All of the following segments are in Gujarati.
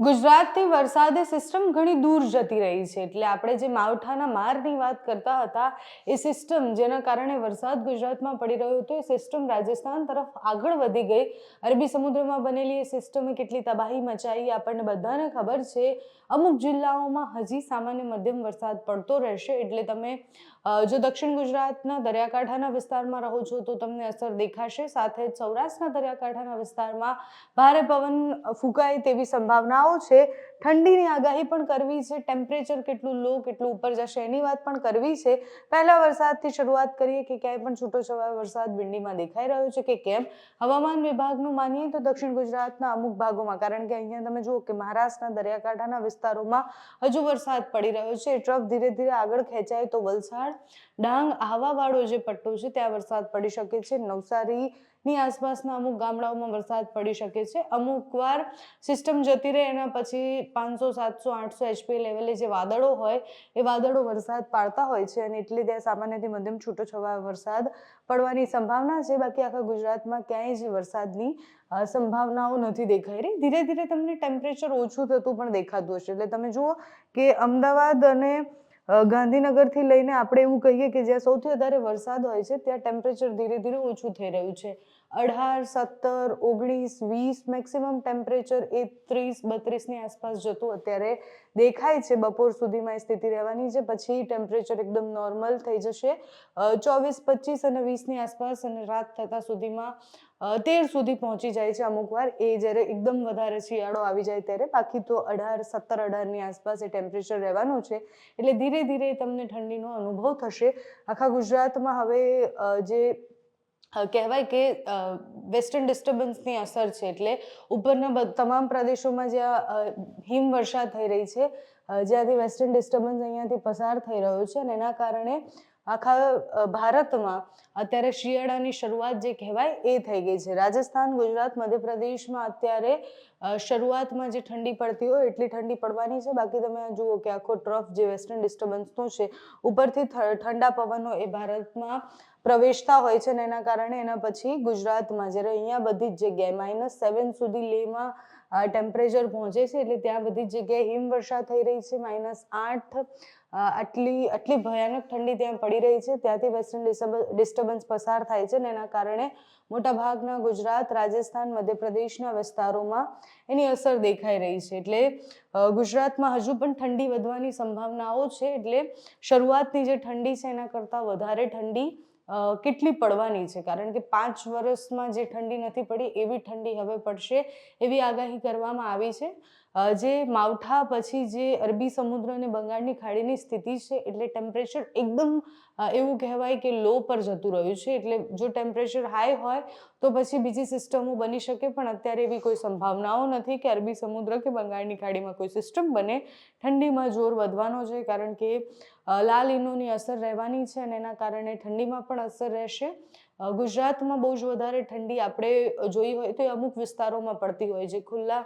ગુજરાતથી વરસાદી સિસ્ટમ ઘણી દૂર જતી રહી છે. એટલે આપણે જે માવઠાના મારની વાત કરતા હતા, એ સિસ્ટમ જેના કારણે વરસાદ ગુજરાતમાં પડી રહ્યો હતો, એ સિસ્ટમ રાજસ્થાન તરફ આગળ વધી ગઈ. અરબી સમુદ્રમાં બનેલી એ સિસ્ટમે કેટલી તબાહી મચાવી આપણને બધાને ખબર છે. અમુક જિલ્લાઓમાં હજી સામાન્ય મધ્યમ વરસાદ પડતો રહેશે. એટલે તમે જો દક્ષિણ ગુજરાતના દરિયાકાંઠાના વિસ્તારમાં રહો છો, તો તમને અસર દેખાશે. સાથે જ સૌરાષ્ટ્રના દરિયાકાંઠાના વિસ્તારમાં ભારે પવન ફૂંકાય તેવી સંભાવનાઓ છે, ઠંડીની આગાહી પણ કરવી છે ટેમ્પરેચર કેટલું લો કેટલું ઉપર જશે એની વાત પણ કરવી છે. પહેલા વરસાદથી શરૂઆત કરીએ કે ક્યાંય પણ છૂટો છવાયો વરસાદ બિંડીમાં દેખાઈ રહ્યો છે કે કેમ? હવામાન વિભાગનું માનીએ તો દક્ષિણ ગુજરાતના અમુક ભાગોમાં, કારણ કે અહીંયા તમે જુઓ કે મહારાષ્ટ્રના દરિયાકાંઠાના વિસ્તારોમાં હજુ વરસાદ પડી રહ્યો છે. ટ્રક ધીરે ધીરે આગળ ખેંચાય તો વલસાડ, ડાંગ આહવાવાળો જે પટ્ટો છે, ત્યાં વરસાદ પડી શકે છે. નવસારીની આસપાસના અમુક ગામડાઓમાં વરસાદ પડી શકે છે. અમુક વાર સિસ્ટમ જતી રહે, એના પછી પાંચસો, સાતસો, આઠસો એચપી લેવલે જે વાદળો હોય, એ વાદળો વરસાદ પાડતા હોય છે અને એટલે ત્યાં સામાન્યથી મધ્યમ છૂટો છવાયો વરસાદ પડવાની સંભાવના છે. બાકી આખા ગુજરાતમાં ક્યાંય જ વરસાદની સંભાવનાઓ નથી દેખાઈ રહી. ધીરે ધીરે તમને ટેમ્પરેચર ઓછું થતું પણ દેખાતું હશે. એટલે તમે જુઓ કે અમદાવાદ અને ગાંધીનગરથી લઈને આપણે એવું કહીએ કે જ્યાં સૌથી વધારે વરસાદ હોય છે, ત્યાં ટેમ્પરેચર ધીરે ધીરે ઓછું થઈ રહ્યું છે. અઢાર, સત્તર, ઓગણીસ, વીસ મેક્સિમમ ટેમ્પરેચર એ ત્રીસ બત્રીસની આસપાસ જતું અત્યારે દેખાય છે. બપોર સુધીમાં એ સ્થિતિ રહેવાની છે. પછી ટેમ્પરેચર એકદમ નોર્મલ થઈ જશે. ચોવીસ, પચીસ અને વીસની આસપાસ અને રાત થતાં સુધીમાં તેર સુધી પહોંચી જાય છે અમુક વાર. એ જ્યારે એકદમ વધારે શિયાળો આવી જાય ત્યારે. બાકી તો અઢાર, સત્તર અઢારની આસપાસ એ ટેમ્પરેચર રહેવાનું છે. એટલે ધીરે ધીરે તમને ઠંડીનો અનુભવ થશે. આખા ગુજરાતમાં હવે જે કહેવાય કે વેસ્ટર્ન ડિસ્ટર્બન્સની અસર છે એટલે ઉપરના તમામ પ્રદેશોમાં જ્યાં હિમવર્ષા થઈ રહી છે જ્યાંથી વેસ્ટર્ન ડિસ્ટર્બન્સ અહીંયાથી પસાર થઈ રહ્યો છે અને એના કારણે આખા ભારતમાં અત્યારે શિયાળાની શરૂઆત જે કહેવાય એ થઈ ગઈ છે. રાજસ્થાન, ગુજરાત, મધ્યપ્રદેશમાં અત્યારે શરૂઆતમાં જે ઠંડી પડતી હોય એટલી ઠંડી પડવાની છે. બાકી તમે જુઓ કે આખો ટ્રફ જે વેસ્ટર્ન ડિસ્ટર્બન્સનો છે, ઉપરથી ઠંડા પવનો એ ભારતમાં પ્રવેશતા હોય છે ને એના કારણે એના પછી ગુજરાતમાં જ્યારે અહીંયા બધી જ જગ્યાએ માઇનસ સેવન સુધી લેમાં ટેમ્પરેચર પહોંચે છે એટલે ત્યાં બધી જગ્યાએ હિમવર્ષા થઈ રહી છે. માઇનસ આઠ આટલી આટલી ભયાનક ઠંડી ત્યાં પડી રહી છે. ત્યાંથી વેસ્ટર્ન ડિસ્ટર્બન્સ પસાર થાય છે ને એના કારણે મોટાભાગના ગુજરાત, રાજસ્થાન, મધ્યપ્રદેશના વિસ્તારોમાં એની અસર દેખાઈ રહી છે. એટલે ગુજરાતમાં હજુ પણ ઠંડી વધવાની સંભાવનાઓ છે. એટલે શરૂઆતની જે ઠંડી છે એના કરતાં વધારે ઠંડી કેટલી પડવાની છે? કારણ કે પાંચ વર્ષમાં જે ઠંડી નથી પડી, એવી ઠંડી હવે પડશે, એવી આગાહી કરવામાં આવી છે. જે માવઠા પછી જે અરબી સમુદ્ર અને બંગાળની ખાડીની સ્થિતિ છે, એટલે ટેમ્પરેચર એકદમ એવું કહેવાય કે લો પર જતું રહ્યું છે. એટલે જો ટેમ્પરેચર હાઈ હોય, તો પછી બીજી સિસ્ટમો બની શકે, પણ અત્યારે એવી કોઈ સંભાવનાઓ નથી કે અરબી સમુદ્ર કે બંગાળની ખાડીમાં કોઈ સિસ્ટમ બને. ઠંડીમાં જોર વધવાનો છે, કારણ કે લાલ ઇનોની અસર રહેવાની છે અને એના કારણે ઠંડીમાં પણ અસર રહેશે. ગુજરાતમાં બહુ જ વધારે ઠંડી આપણે જોઈ હોય તો એ અમુક વિસ્તારોમાં પડતી હોય જે ખુલ્લા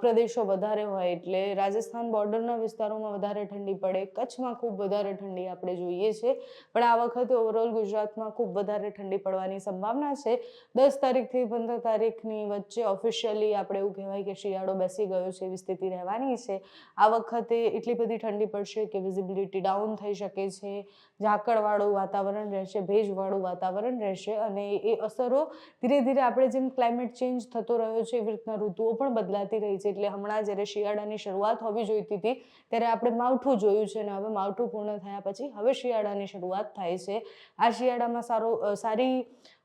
પ્રદેશો વધારે હોય એટલે રાજસ્થાન બોર્ડરના વિસ્તારોમાં વધારે ઠંડી પડે. કચ્છમાં ખૂબ વધારે ઠંડી આપણે જોઈએ છે. પણ આ વખતે ઓવરઓલ ગુજરાતમાં ખૂબ વધારે ઠંડી પડવાની સંભાવના છે. દસ તારીખથી પંદર તારીખની વચ્ચે ઓફિશિયલી આપણે એવું કહેવાય કે શિયાળો બેસી ગયો છે, એવી સ્થિતિ રહેવાની છે. આ વખતે એટલી બધી ઠંડી પડશે કે વિઝિબિલિટી ડાઉન થઈ શકે છે. ઝાકળવાળું વાતાવરણ રહેશે, ભેજવાળું વાતાવરણ રહેશે. અને એ અસરો ધીરે ધીરે આપણે જેમ ક્લાઇમેટ ચેન્જ થતો રહ્યો છે, એવી રીતના ઋતુઓ પણ બદલાતી રહી છે. એટલે હમણાં જ્યારે શિયાળાની શરૂઆત હોવી જોઈતી હતી, ત્યારે આપણે માવઠું જોયું છે અને હવે માવઠું પૂર્ણ થયા પછી હવે શિયાળાની શરૂઆત થાય છે. આ શિયાળામાં સારો સારી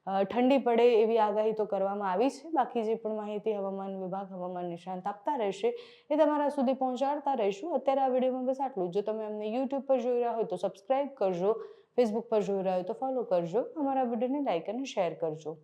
ઠંડી પડે એવી આગાહી તો કરવામાં આવી છે. બાકી જે પણ માહિતી હવામાન વિભાગ, હવામાન નિષ્ણાંત આપતા રહેશે, એ તમારા સુધી પહોંચાડતા રહીશું. અત્યારે આ વિડીયોમાં બસ આટલું જો. તમે અમને યુટ્યુબ પર જોઈ રહ્યા હોય તો સબસ્ક્રાઇબ કરજો ફેસબુક પર જોઈ રહ્યા હોય તો ફોલો કરજો. અમારા વિડીયોને લાઇક અને શેર કરજો.